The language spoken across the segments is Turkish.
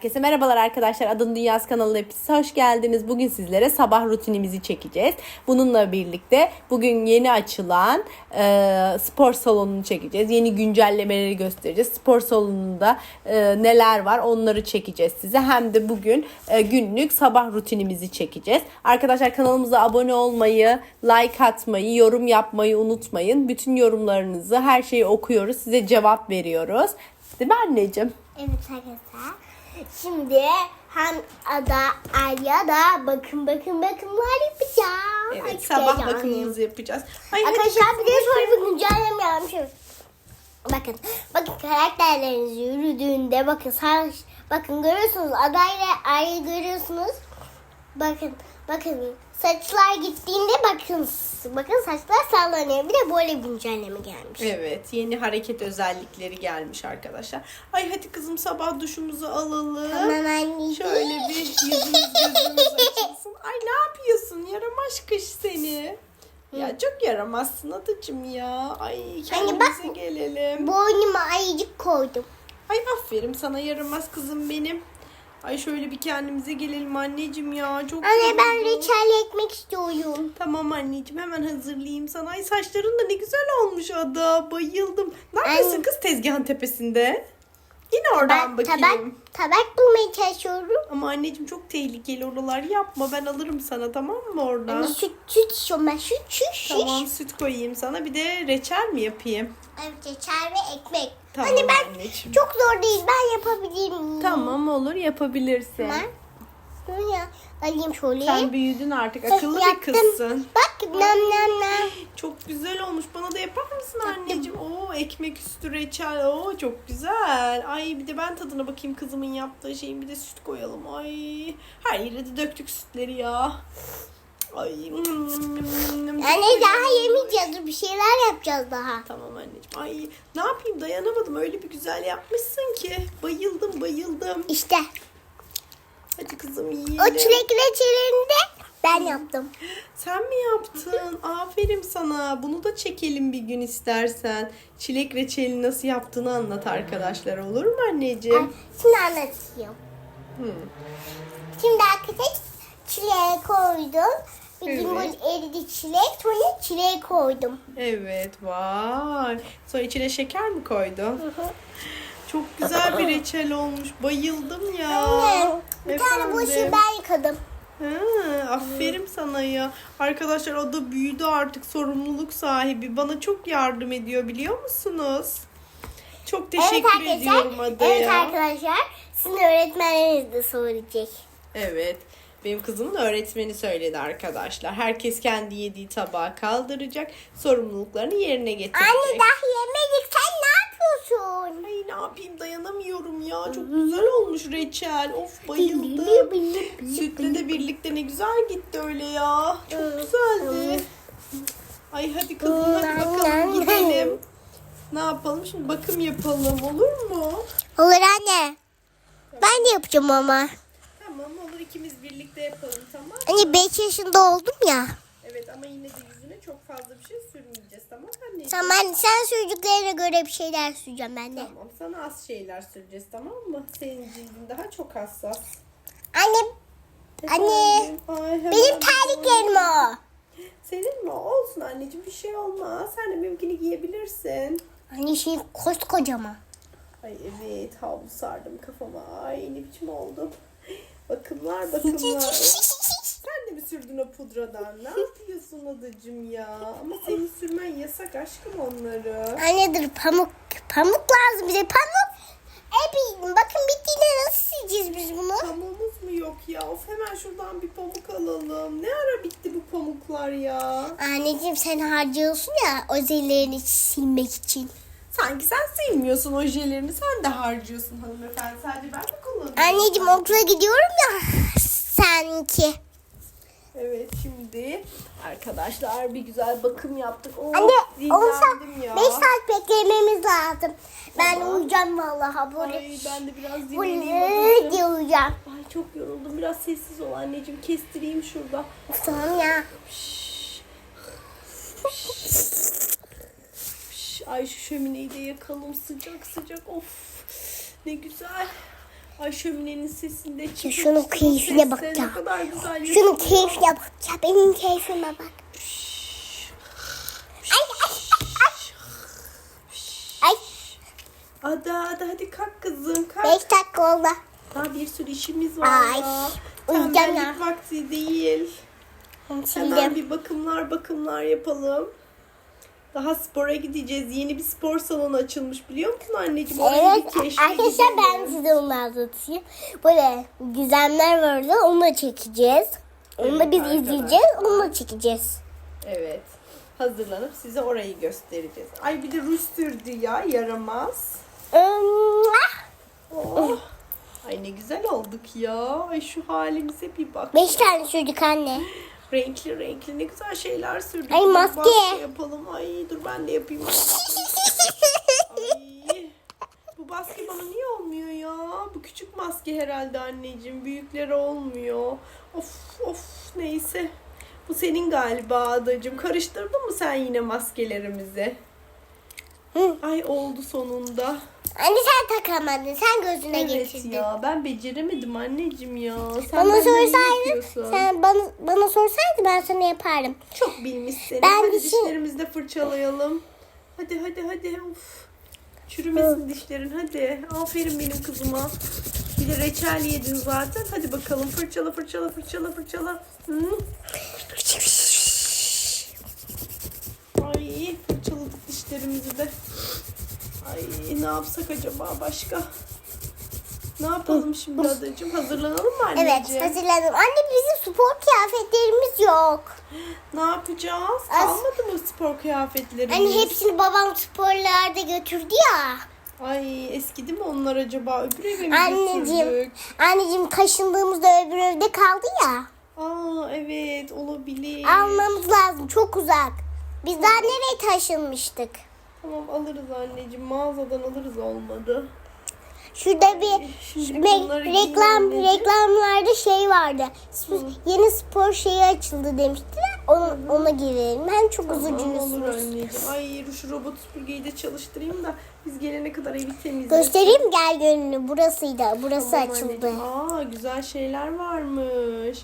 Herkese merhabalar arkadaşlar. Adın Dünyası kanalına hepiniz hoş geldiniz. Bugün sizlere sabah rutinimizi çekeceğiz. Bununla birlikte bugün yeni açılan e, spor salonunu çekeceğiz. Yeni güncellemeleri göstereceğiz. Spor salonunda e, neler var onları çekeceğiz size. Hem de bugün e, günlük sabah rutinimizi çekeceğiz. Arkadaşlar kanalımıza abone olmayı, like atmayı, yorum yapmayı unutmayın. Bütün yorumlarınızı her şeyi okuyoruz. Size cevap veriyoruz. Değil mi anneciğim? Evet arkadaşlar. Şimdi hem Ada, Alya da bakın bakın bakımlar yapacağım. Ay, Evet çok sabah bakımımızı yapacağız. Ay, Arkadaşlar bir de şöyle bir güncelleme yapmışım. Bakın, bakın karakterleriniz yürüdüğünde bakın saç, bakın görüyorsunuz Ada ile Arya'yı görüyorsunuz. Bakın, bakın saçlar gittiğinde bakın, bakın saçlar sallanıyor. Bir de böyle güncelleme gelmiş. Evet yeni hareket özellikleri gelmiş arkadaşlar. Ay hadi kızım sabah duşumuzu alalım. Tamam anneciğim. Şöyle bir yüzümüz gözümüz açılsın. Ay ne yapıyorsun yaramaz kış seni. Ya çok yaramazsın adacım ya. Ay kendimize bak- gelelim. Boynuma ayıcık koydum. Ay aferin sana yaramaz kızım benim. Ay şöyle bir kendimize gelelim anneciğim ya. Çok Anne ben yoruldum. reçel ekmek istiyorum. Tamam anneciğim hemen hazırlayayım sana. Ay saçların da ne güzel olmuş Ada. Bayıldım. Ne yapıyorsun Ay. kız tezgahın tepesinde? Yine oradan Ben bakayım. tabak, tabak bulmaya çalışıyorum. Ama anneciğim çok tehlikeli oralar yapma. Ben alırım sana tamam mı oradan? Anne süt, süt istiyorum ben. Süt, süt, süt. Tamam süt koyayım sana. Bir de reçel mi yapayım? Evet reçel ve ekmek. Tamam Anne ben anneciğim. çok zor değil. Ben yapabilirim. Tamam olur yapabilirsin. Dur ya. Alayım şöyle. Sen büyüdün artık. Akıllı bir kızsın. Bak nam nam nam. Çok güzel olmuş. Bana da yapar mısın anneciğim? Oo ekmek üstü reçel. Oo çok güzel. Ay bir de ben tadına bakayım kızımın yaptığı şeyin. Bir de süt koyalım. Ay her yere de döktük sütleri ya. Ay. Anne daha yemeyeceğiz. Bir şeyler yapacağız daha. Tamam anneciğim. Ay ne yapayım dayanamadım. Öyle bir güzel yapmışsın ki. Bayıldım bayıldım. İşte Hadi kızım yiyelim. o çilek reçelini de ben yaptım. Sen mi yaptın? Aferin sana. Bunu da çekelim bir gün istersen. Çilek reçeli nasıl yaptığını anlat arkadaşlar olur mu anneciğim? Şimdi anlatayım. Hı. Şimdi arkadaşlar çileğe koydum. Bir Evet. gün böyle eridi çilek. Sonra çileğe koydum. Evet vay. Sonra içine şeker mi koydun? Çok güzel bir reçel olmuş. Bayıldım ya. Anne bir tane bulaşığı ben yıkadım. Ha, aferin sana ya. Arkadaşlar o da büyüdü artık sorumluluk sahibi. Bana çok yardım ediyor biliyor musunuz? Çok teşekkür ediyorum Ada'ya. Evet arkadaşlar. Sizin öğretmenleriniz de söyleyecek. Evet. Benim kızımın öğretmeni söyledi arkadaşlar. Herkes kendi yediği tabağı kaldıracak. Sorumluluklarını yerine getirecek. Anne daha yemedik. Sen yapıyorsun? Ay ne yapayım dayanamıyorum ya. Çok güzel olmuş reçel. Of bayıldım. Sütle de birlikte ne güzel gitti öyle ya. Çok güzeldi. Ay hadi kızım hadi bakalım gidelim. Ne yapalım şimdi bakım yapalım olur mu? Olur anne. Ben de yapacağım ama. Tamam olur ikimiz birlikte yapalım tamam. Anne 5 yaşında oldum ya. Evet ama yine de yüzüne çok fazla bir şey tamam sen sürdüklerine göre bir şeyler süreceğim ben de. Tamam sana az şeyler süreceğiz tamam mı? Senin cildin daha çok hassas. Anne Anne? Ay, benim terliklerim o. Senin mi? Olsun anneciğim bir şey olmaz. Sen de benimkini giyebilirsin. Anne şey koskocaman. Ay evet havlu sardım kafama. Ay ne biçim oldum. Bakımlar bakımlar. Mi sürdün o pudradan? Ne yapıyorsun adacım ya? Ama senin sürmen yasak aşkım onları. Anne dur pamuk. Pamuk lazım bize pamuk. Hep bakın bittiğinde nasıl sileceğiz biz bunu? Pamuğumuz mu yok ya? Of hemen şuradan bir pamuk alalım. Ne ara bitti bu pamuklar ya? Anneciğim sen harcıyorsun ya özellerini silmek için. Sanki sen silmiyorsun ojelerini. Sen de harcıyorsun hanımefendi. Sadece ben mi kullanıyorum? Anneciğim okula gidiyorum ya sanki. Evet şimdi arkadaşlar bir güzel bakım yaptık. Oh, Anne 10 saat, ya. 5 saat beklememiz lazım. Ben Tamam. uyuyacağım vallahi böyle. Ay ben de biraz dinleneyim. diye uyuyacağım. Ay çok yoruldum. Biraz sessiz ol anneciğim. Kestireyim şurada. Tamam ya. Şşş. Ay şu şömineyi de yakalım sıcak sıcak. Of ne güzel. Ay şöminenin sesinde çıkıyor. şunun keyfine bak ya. Şunun keyfine bak ya. Benim keyfime bak. Ay ay ay. Ay Ada ada hadi kalk kızım kalk. 5 dakika oldu. Daha bir sürü işimiz var Ay, ya. uyuyacağım ya. vakti değil. Hemen Sildim. bir bakımlar bakımlar yapalım. Daha spora gideceğiz. Yeni bir spor salonu açılmış biliyor musun anneciğim? Orayı Evet keşfe arkadaşlar ben size onu anlatayım. Böyle gizemler vardı onu da çekeceğiz. Onu da Evet, biz arkadaşlar. izleyeceğiz onu da çekeceğiz. Evet. Hazırlanıp size orayı göstereceğiz. Ay bir de ruj sürdü ya yaramaz. Oh. Ay ne güzel olduk ya. Ay şu halimize bir bak. Beş tane çocuk anne. Renkli renkli ne güzel şeyler sürdük. Ay, Dur, maske. yapalım. Ay dur ben de yapayım. Ay. Bu maske bana niye olmuyor ya? Bu küçük maske herhalde anneciğim. Büyükleri olmuyor. Of of neyse. Bu senin galiba adacığım. Karıştırdın mı sen yine maskelerimizi? Hı. Ay oldu sonunda. Anne sen takamadın. Sen gözüne Evet getirdin. ya ben beceremedim anneciğim ya. Sen Bana benden sorsaydın, sen bana, bana sorsaydın ben sana yapardım. Çok bilmişsin. Ben hadi dişi- dişlerimizi de fırçalayalım. Hadi hadi hadi. Of. Çürümesin dişlerin hadi. Aferin benim kızıma. Bir de reçel yedin zaten. Hadi bakalım fırçala fırçala fırçala fırçala. Hı? Ay fırçaladık dişlerimizi de. Ay ne yapsak acaba başka? Ne yapalım şimdi adacığım? Hazırlanalım mı anneciğim? Evet hazırladım. Anne bizim spor kıyafetlerimiz yok. Ne yapacağız? As- Kalmadı mı spor kıyafetlerimiz? Anne hepsini babam sporlarda götürdü ya. Ay eskidi mi onlar acaba? Öbür eve mi Anneciğim, götürdük? anneciğim taşındığımızda öbür evde kaldı ya. Aa evet olabilir. Almamız lazım çok uzak. Biz daha nereye taşınmıştık? Tamam alırız anneciğim. Mağazadan alırız olmadı. Şurada bir giyin reklam reklamlarda şey vardı. Sp- Yeni spor şeyi açıldı demiştiler. Ona, ona girelim. Ben çok Tamam, anneciğim. Ay şu robot süpürgeyi de çalıştırayım da biz gelene kadar evi temizlesin. Göstereyim gel gönlünü. Burasıydı. Burası Tamam açıldı. anneciğim. Aa güzel şeyler varmış.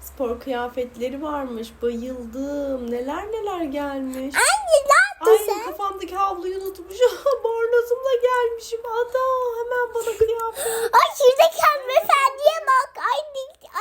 Spor kıyafetleri varmış. Bayıldım. Neler neler gelmiş. Anne ne yaptın Ay sen? Kafamdaki havluyu unutmuşum. Bornozumla gelmişim. Ada hemen bana kıyafet. Ay şuradaki hanımefendiye bak. Ay,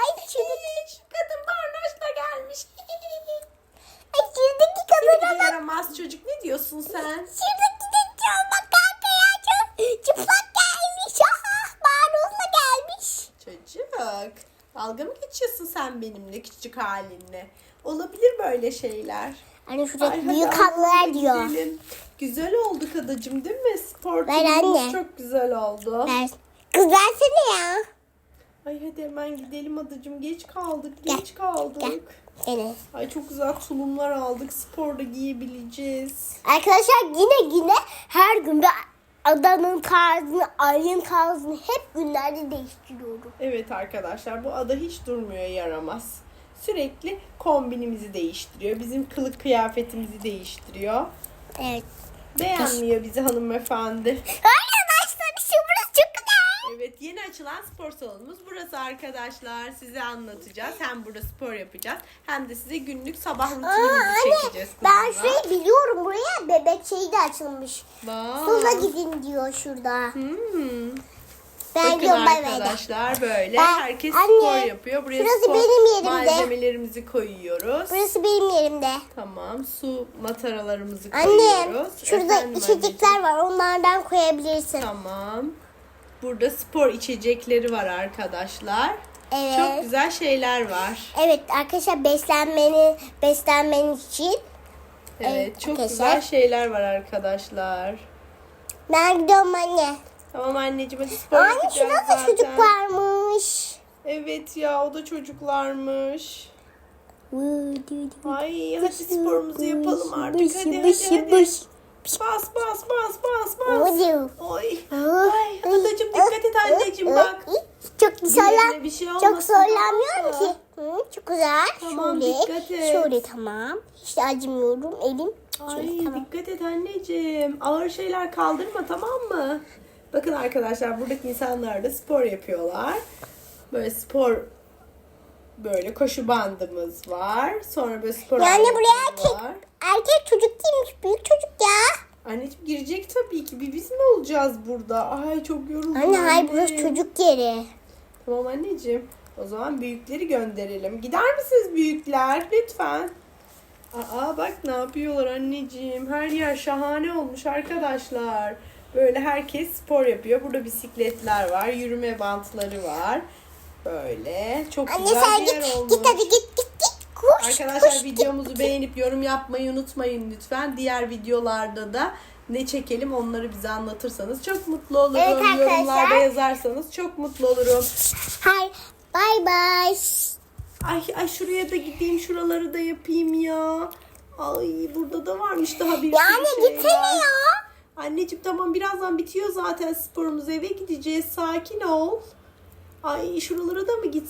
ay şuradaki, Kadın bornozla gelmiş. ay şuradaki kadına bak. yaramaz çocuk ne diyorsun sen? Şuradaki de çok bak kanka ya. Çıplak gelmiş. Ah, Barozla gelmiş. Çocuk. Dalga mı geçiyorsun sen benimle küçük halinle? Olabilir böyle şeyler. Anne Ay, şuradaki hadi büyük halılar da diyor. gidelim. Güzel oldu kadacığım değil mi? Spor Ver tulumumuz anne. çok güzel oldu. Ver. Kız versene ya. Ay hadi hemen gidelim adacığım. Geç kaldık. Gel, Geç kaldık. gel. Evet. Ay çok güzel tulumlar aldık. Sporda giyebileceğiz. Arkadaşlar yine yine her gün bir adanın tarzını, ayın tarzını hep günlerde değiştiriyorum. Evet arkadaşlar bu ada hiç durmuyor yaramaz. Sürekli kombinimizi değiştiriyor. Bizim kılık kıyafetimizi değiştiriyor. Evet. Beğenmiyor bizi hanımefendi. Arkadaşlar işte burası çok güzel. Evet yeni açılan spor salonumuz burası arkadaşlar. Size anlatacağız. Hem burada spor yapacağız hem de size günlük sabah rutinimizi çekeceğiz. ben şurayı biliyorum buraya bebek şeyi de açılmış. Vay. Sola gidin diyor şurada. Hmm. Ben Bakın arkadaşlar böyle Ben- herkes Anne, spor yapıyor. Buraya şurası spor benim yerimde. malzemelerimizi koyuyoruz. Burası benim yerimde. Tamam su mataralarımızı Anne koyuyoruz. şurada Efendim içecekler var onlardan koyabilirsin. anneciğim? Tamam. Burada spor içecekleri var arkadaşlar. Evet. Çok güzel şeyler var. Evet arkadaşlar beslenmeni beslenmen için Evet, Evet, çok arkadaşlar. güzel şeyler var arkadaşlar. ben gidiyorum anne. Tamam anneciğim hadi spor Anne yapacağız şurada da zaten. çocuk varmış. Evet ya o da çocuklarmış. Ay hadi sporumuzu yapalım artık. Hadi hadi hadi. Bas bas bas bas bas. Oy. Ay adacığım dikkat et anneciğim bak. Çok bir şey çok mı? ki. Hı, çok güzel. Tamam, şöyle, dikkat et. şöyle tamam. Hiç de acımıyorum elim. Ay Şöyle tamam. dikkat et anneciğim. Ağır şeyler kaldırma tamam mı? Bakın arkadaşlar buradaki insanlar da spor yapıyorlar. Böyle spor böyle koşu bandımız var. Sonra böyle spor Yani buraya erkek, var. erkek çocuk değilmiş. Büyük çocuk ya. Anneciğim girecek tabii ki. Bir biz mi olacağız burada? Ay çok yoruldum. Anne hayır burası çocuk yeri. Tamam anneciğim. O zaman büyükleri gönderelim. Gider misiniz büyükler? Lütfen. Aa bak ne yapıyorlar anneciğim. Her yer şahane olmuş arkadaşlar. Böyle herkes spor yapıyor. Burada bisikletler var. Yürüme bantları var. Böyle. Çok Anne güzel sen bir git yer olmuş. git hadi git git git. Koş Arkadaşlar koş. git. videomuzu beğenip yorum yapmayı unutmayın lütfen. Diğer videolarda da ne çekelim onları bize anlatırsanız çok mutlu olurum. Evet arkadaşlar. Yorumlarda yazarsanız çok mutlu olurum. Hayır. Bay bay. Ay, ay şuraya da gideyim şuraları da yapayım ya. Ay burada da varmış daha bir Ya sürü anne şeyler. gitsene ya. Anneciğim tamam birazdan bitiyor zaten sporumuz eve gideceğiz sakin ol. Ay şuralara da mı gitsek?